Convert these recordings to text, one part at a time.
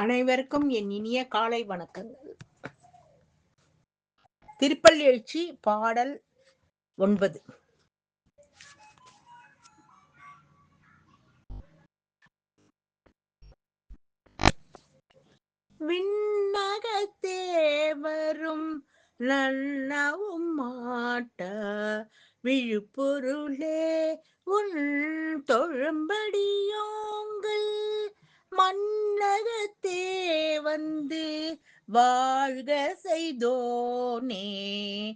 அனைவருக்கும் என் இனிய காலை வணக்கங்கள். திருப்பல் எழுச்சி பாடல் ஒன்பது. விண்ணகத்தே வரும் நன்னவும் மாட்ட விழுப்பொருளே உன் தொழும்படியோங்கள். வந்து வாழ்க செய்தோனே.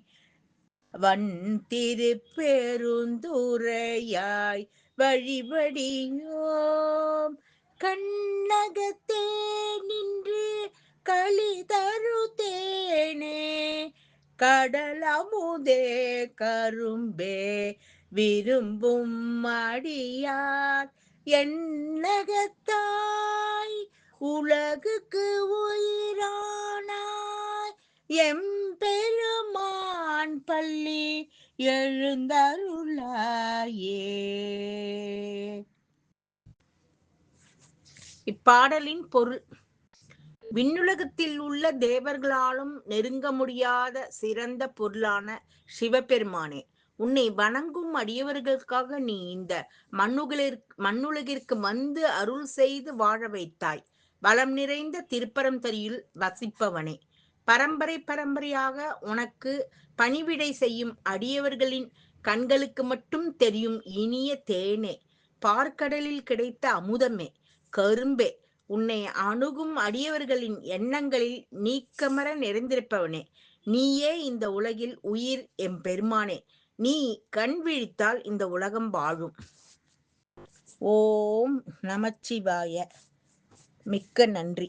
வன் திருப்பெருந்துரையாய் வழிபடியோம் கண்ணகத்தே நின்று களி தருத்தேனே கடலமுதே கரும்பே விரும்பும் அடியார். என்னகத்தே உலகுக்கு உயிரானாய். எம்பெருமான் பள்ளி எழுந்தருளாயே. இப்பாடலின் பொருள் விண்ணுலகத்தில் உள்ள தேவர்களாலும் நெருங்க முடியாத சிறந்த பொருளான சிவபெருமானே உன்னை வணங்கும் அடியவர்களுக்காக நீ இந்த மண்ணுகளிற் மண்ணுலகிற்கு வந்து அருள் செய்து வாழ வைத்தாய். வளம் நிறைந்த திருப்பரம்பரியில் வசிப்பவனே. பரம்பரை பரம்பரையாக உனக்கு பணிவிடை செய்யும் அடியவர்களின் கண்களுக்கு மட்டும் தெரியும் இனிய தேனே. பார்க்கடலில் கிடைத்த அமுதமே கரும்பே உன்னை அணுகும் அடியவர்களின் எண்ணங்களில் நீக்கமர நிறைந்திருப்பவனே. நீயே இந்த உலகில் உயிர் எம் பெருமானே. நீ கண் விழித்தால் இந்த உலகம் வாழும். ஓம் நமச்சிவாய. மிக்க நன்றி.